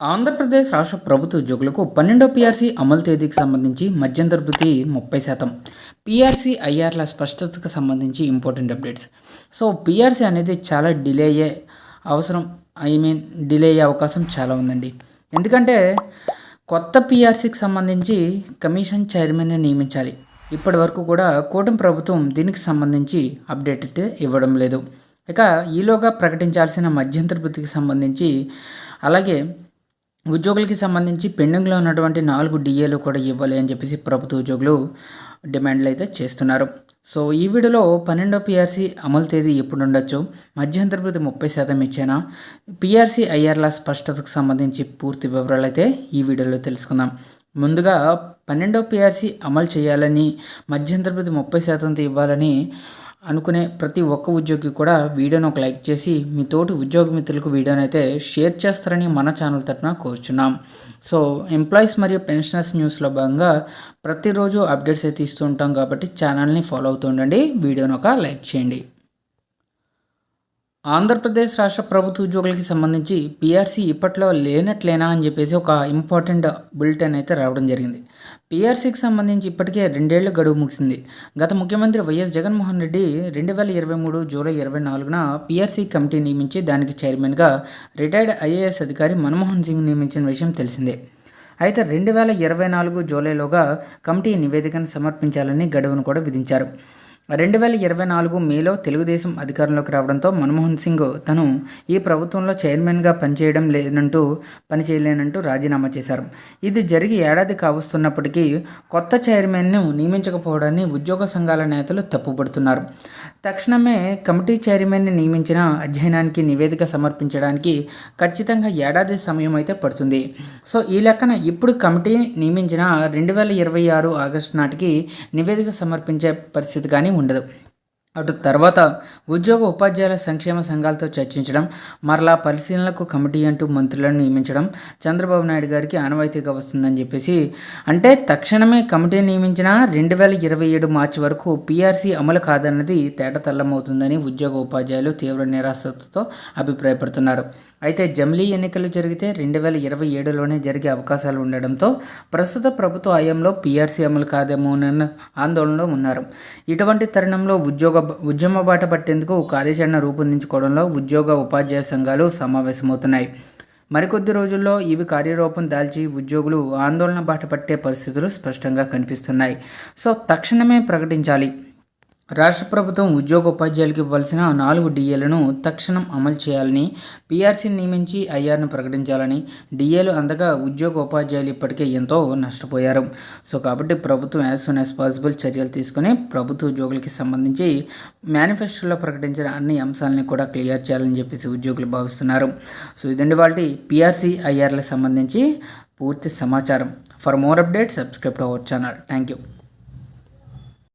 ఆంధ్రప్రదేశ్ రాష్ట్ర ప్రభుత్వ ఉద్యోగులకు పన్నెండో పీఆర్సీ అమలు తేదీకి సంబంధించి మధ్యంతర భృతి ముప్పై శాతం. పీఆర్సీ ఐఆర్ల స్పష్టతకు సంబంధించి ఇంపార్టెంట్ అప్డేట్స్. సో పీఆర్సీ అనేది చాలా డిలే అయ్యే అవసరం ఐ మీన్ డిలే అయ్యే అవకాశం చాలా ఉందండి. ఎందుకంటే కొత్త పీఆర్సీకి సంబంధించి కమిషన్ చైర్మన్ని నియమించాలి. ఇప్పటి వరకు కూడా కూటమి ప్రభుత్వం దీనికి సంబంధించి అప్డేట్ ఇవ్వడం లేదు. ఇక ఈలోగా ప్రకటించాల్సిన మధ్యంతర భృతికి సంబంధించి అలాగే ఉద్యోగులకి సంబంధించి పెండింగ్లో ఉన్నటువంటి నాలుగు డిఏలు కూడా ఇవ్వాలి అని చెప్పేసి ప్రభుత్వ ఉద్యోగులు డిమాండ్లు అయితే చేస్తున్నారు. సో ఈ వీడియోలో పన్నెండో పిఆర్సీ అమలు తేదీ ఎప్పుడు ఉండొచ్చు మధ్యంతర భృతి ముప్పై శాతం ఇచ్చేనా? పిఆర్సీ ఐఆర్ల స్పష్టతకు సంబంధించి పూర్తి వివరాలు అయితే ఈ వీడియోలో తెలుసుకుందాం. ముందుగా పన్నెండో పిఆర్సీ అమలు చేయాలని మధ్యంతర భృతి ముప్పై శాతంతో ఇవ్వాలని అనుకునే ప్రతి ఒక్క ఉద్యోగి కూడా వీడియోను ఒక లైక్ చేసి మీ తోటి ఉద్యోగ మిత్రులకు వీడియోని అయితే షేర్ చేస్తారని మన ఛానల్ తరఫున కోరుచున్నాం. సో ఎంప్లాయీస్ మరియు పెన్షనర్స్ న్యూస్లో భాగంగా ప్రతిరోజు అప్డేట్స్ అయితే ఇస్తూ ఉంటాం కాబట్టి ఛానల్ని ఫాలో అవుతూ ఉండండి వీడియోను ఒక లైక్ చేయండి. ఆంధ్రప్రదేశ్ రాష్ట్ర ప్రభుత్వ ఉద్యోగులకి సంబంధించి పీఆర్సీ ఇప్పట్లో లేనట్లేనా అని చెప్పేసి ఒక ఇంపార్టెంట్ బులెటిన్ అయితే రావడం జరిగింది. పీఆర్సీకి సంబంధించి ఇప్పటికే రెండేళ్ళు గడువు ముగిసింది. గత ముఖ్యమంత్రి వైఎస్ జగన్మోహన్ రెడ్డి రెండు వేల ఇరవై మూడు జూలై ఇరవై నాలుగున పీఆర్సీ కమిటీ నియమించి దానికి చైర్మన్గా రిటైర్డ్ ఐఏఎస్ అధికారి మన్మోహన్ సింగ్ నియమించిన విషయం తెలిసిందే. అయితే రెండు వేల ఇరవై నాలుగు జూలైలోగా కమిటీ నివేదికను సమర్పించాలని గడువును కూడా విధించారు. రెండు వేల ఇరవై నాలుగు మేలో తెలుగుదేశం అధికారంలోకి రావడంతో మన్మోహన్ సింగ్ తను ఈ ప్రభుత్వంలో చైర్మన్గా పనిచేయడం లేనంటూ పనిచేయలేనంటూ రాజీనామా చేశారు. ఇది జరిగి ఏడాది కావస్తున్నప్పటికీ కొత్త చైర్మన్ను నియమించకపోవడాన్ని ఉద్యోగ సంఘాల నేతలు తప్పుపడుతున్నారు. తక్షణమే కమిటీ చైర్మన్ని నియమించిన అధ్యయనానికి నివేదిక సమర్పించడానికి ఖచ్చితంగా ఏడాది సమయం అయితే పడుతుంది. సో ఈ లెక్కన ఇప్పుడు కమిటీ నియమించిన రెండు వేల ఇరవై ఆరు ఆగస్టు నాటికి నివేదిక సమర్పించే పరిస్థితి కానీ ఉండదు. అటు తర్వాత ఉద్యోగ ఉపాధ్యాయుల సంక్షేమ సంఘాలతో చర్చించడం మరలా పరిశీలనలకు కమిటీ అంటూ మంత్రులను నియమించడం చంద్రబాబు నాయుడు గారికి ఆనవాయితీగా వస్తుందని చెప్పేసి అంటే తక్షణమే కమిటీ నియమించిన రెండు వేల ఇరవై ఏడు మార్చి వరకు పీఆర్సీ అమలు కాదన్నది తేటతల్లమవుతుందని ఉద్యోగ ఉపాధ్యాయులు తీవ్ర నిరాశతో అభిప్రాయపడుతున్నారు. అయితే జమిలీ ఎన్నికలు జరిగితే రెండు వేల ఇరవై ఏడులోనే జరిగే అవకాశాలు ఉండడంతో ప్రస్తుత ప్రభుత్వ హయాంలో పీఆర్సీ అమలు కాదేమోనన్న ఆందోళనలో ఉన్నారు. ఇటువంటి తరుణంలో ఉద్యోగ ఉద్యమ బాట పట్టేందుకు కార్యాచరణ రూపొందించుకోవడంలో ఉద్యోగ ఉపాధ్యాయ సంఘాలు సమావేశమవుతున్నాయి. మరికొద్ది రోజుల్లో ఇవి కార్యరూపం దాల్చి ఉద్యోగులు ఆందోళన బాట పట్టే పరిస్థితులు స్పష్టంగా కనిపిస్తున్నాయి. సో తక్షణమే ప్రకటించాలి. రాష్ట్ర ప్రభుత్వం ఉద్యోగ ఉపాధ్యాయులకు ఇవ్వాల్సిన నాలుగు డిఏలను తక్షణం అమలు చేయాలని పీఆర్సీని నియమించి ఐఆర్ను ప్రకటించాలని డిఏలు అందగా ఉద్యోగ ఉపాధ్యాయులు ఇప్పటికే ఎంతో నష్టపోయారు. సో కాబట్టి ప్రభుత్వం యాజ్ సూన్ యాజ్ పాసిబుల్ చర్యలు తీసుకుని ప్రభుత్వ ఉద్యోగులకి సంబంధించి మేనిఫెస్టోలో ప్రకటించిన అన్ని అంశాలని కూడా క్లియర్ చేయాలని చెప్పేసి ఉద్యోగులు భావిస్తున్నారు. సో ఇదండి వాళ్ళ పీఆర్సీ ఐఆర్లకు సంబంధించి పూర్తి సమాచారం. For more update subscribe to our channel. Thank you